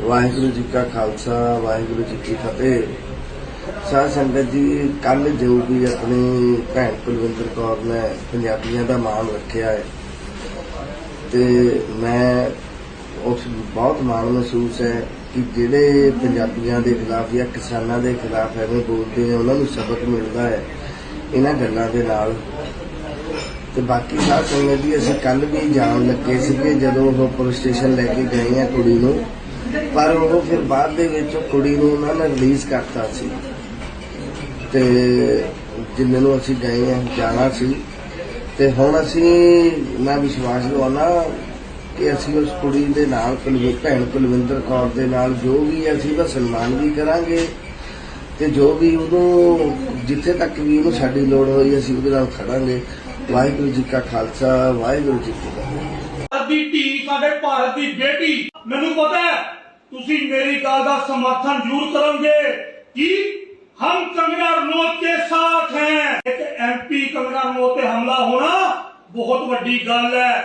ਵਾਹਿਗੁਰੂ ਜੀ ਕਾ ਖਾਲਸਾ, ਵਾਹਿਗੁਰੂ ਜੀ ਕੀ ਫਤਿਹ। ਸਾਧ ਸੰਗਤ ਜੀ ਕੱਲ ਜੋ ਵੀ ਆਪਣੀ ਭੈਣ ਕੁਲਵਿੰਦਰ ਕੌਰ ਨੇ ਪੰਜਾਬੀਆਂ ਦਾ ਮਾਣ ਰੱਖਿਆ ਹੈ, ਤੇ ਮੈਂ ਉਸ ਬਹੁਤ ਮਾਣ ਮਹਿਸੂਸ ਹੈ ਕਿ ਜਿਹੜੇ ਪੰਜਾਬੀਆਂ ਦੇ ਖਿਲਾਫ ਜਾਂ ਕਿਸਾਨਾਂ ਦੇ ਖਿਲਾਫ ਐਵੇਂ ਬੋਲਦੇ ਨੇ, ਉਹਨਾਂ ਨੂੰ ਸਬਕ ਮਿਲਦਾ ਹੈ ਇਹਨਾਂ ਗੱਲਾਂ ਦੇ ਨਾਲ। ਤੇ ਬਾਕੀ ਸਾਧ ਸੰਗਤ ਜੀ, ਅਸੀਂ ਕੱਲ ਵੀ ਜਾਣ ਲੱਗੇ ਸੀਗੇ ਜਦੋਂ ਉਹ ਪੁਲਿਸ ਸਟੇਸ਼ਨ ਲੈ ਕੇ ਗਏ ਆ ਕੁੜੀ ਨੂੰ। ਪਰ ਉਹ ਫਿਰ ਬਾਅਦ ਦੇ ਵਿੱਚ ਕੁੜੀ ਨੂੰ ਉਹਨਾਂ ਨੇ ਰਿਲੀਜ਼ ਕਰਤਾ ਸੀ। ਤੇ ਜਿੰਨੇ ਨੂੰ ਅਸੀਂ ਗਏ ਆ ਜਾਣਾ ਸੀ। ਤੇ ਹੁਣ ਅਸੀਂ, ਮੈਂ ਵਿਸ਼ਵਾਸ ਦਵਾਉਣਾ ਕਿ ਅਸੀਂ ਉਸ ਕੁੜੀ ਦੇ ਨਾਲ ਕੁਲਵਿੰਦਰ ਭੈਣ ਕੁਲਵਿੰਦਰ ਕੌਰ ਦੇ ਨਾਲ ਜੋ ਵੀ ਅਸੀਂ ਉਹਦਾ ਸਨਮਾਨ ਵੀ ਕਰਾਂਗੇ। ਤੇ ਜੋ ਵੀ ਉਹਨੂੰ, ਜਿੱਥੇ ਤੱਕ ਵੀ ਉਹਨੂੰ ਸਾਡੀ ਲੋੜ ਹੋਈ, ਅਸੀਂ ਉਹਦੇ ਨਾਲ ਖੜਾਂਗੇ। ਵਾਹਿਗੁਰੂ ਜੀ ਕਾ ਖਾਲਸਾ, ਵਾਹਿਗੁਰੂ ਜੀ ਕੀ ਫਤਿਹ। ਦੀ ਧੀ, ਸਾਡੇ ਭਾਰਤ ਦੀ ਬੇਟੀ। ਮੈਨੂੰ ਪਤਾ ਹੈ, ਤੁਸੀਂ ਮੇਰੀ ਗੱਲ ਦਾ ਸਮਰਥਨ ਜ਼ਰੂਰ ਕਰੋਗੇ। ਕਿ ਹਮ ਕੰਗਨਾ ਰਣੌਤ ਕੇ ਸਾਥ हैं ਇੱਕ ਐਮਪੀ ਕੰਗਨਾ ਰਣੌਤ ਤੇ ਹਮਲਾ ਹੋਣਾ ਬਹੁਤ ਵੱਡੀ ਗੱਲ ਹੈ।